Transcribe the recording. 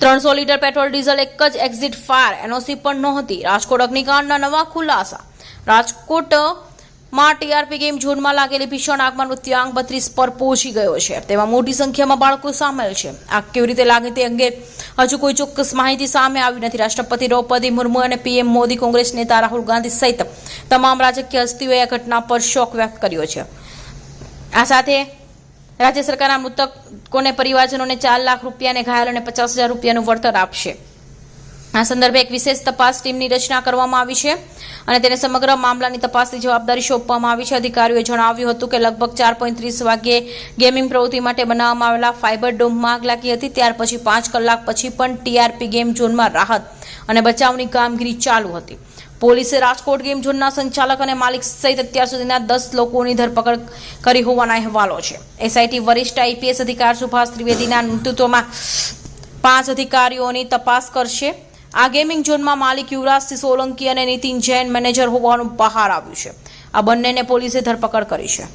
ત્રણસો litre petrol diesel એક જ એક્ઝિટ ફાયર એનઓસી પણ નહોતી. રાજકોટ અગ્નિકાંડના નવા ખુલાસા. રાજકોટમાં ટીઆરપી ગેમ ઝોનમાં લાગેલી ભીષણ આગમાં મૃત્યુઆંક બત્રીસ પર પહોંચી ગયો છે. તેમાં મોટી સંખ્યામાં બાળકો સામેલ છે. આગ કેવી રીતે લાગી તે અંગે હજુ કોઈ ચોક્કસ માહિતી સામે આવી નથી. રાષ્ટ્રપતિ દ્રૌપદી મુર્મુ અને પીએમ મોદી કોંગ્રેસ નેતા રાહુલ ગાંધી સહિત તમામ રાજકીય હસ્તીઓએ આ ઘટના પર શોક વ્યક્ત કર્યો છે. આ સાથે રાજ્ય સરકારના મૃતકોને પરિવારજનોને ચાર લાખ રૂપિયા અને ઘાયલોને પચાસ હજાર રૂપિયાનું વળતર આપશે. આ સંદર્ભે એક વિશેષ તપાસ ટીમની રચના કરવામાં આવી છે અને તેને સમગ્ર મામલાની તપાસની જવાબદારી સોંપવામાં આવી છે. અધિકારીઓએ જણાવ્યું હતું કે લગભગ ચાર પોઈન્ટ ત્રીસ વાગ્યે ગેમિંગ પ્રવૃત્તિ માટે બનાવવામાં આવેલા ફાઇબર ડોમમાં આગ લાગી હતી. ત્યાર પછી પાંચ કલાક પછી પણ ટીઆરપી ગેમ ઝોનમાં રાહત અને બચાવની કામગીરી ચાલુ હતી. પોલીસે રાજકોટ ગેમ ઝોનના સંચાલક અને માલિક સહિત અત્યાર સુધીના દસ લોકોની ધરપકડ કરી હોવાના અહેવાલો છે. એસઆઈટી વરિષ્ઠ આઈપીએસ અધિકાર સુભાષ ત્રિવેદીના નેતૃત્વમાં પાંચ અધિકારીઓની તપાસ કરશે. આ ગેમિંગ ઝોનમાં માલિક યુવરાજસિંહ સોલંકી અને નીતિન જૈન મેનેજર હોવાનું બહાર આવ્યું છે. આ બંનેને પોલીસે ધરપકડ કરી છે.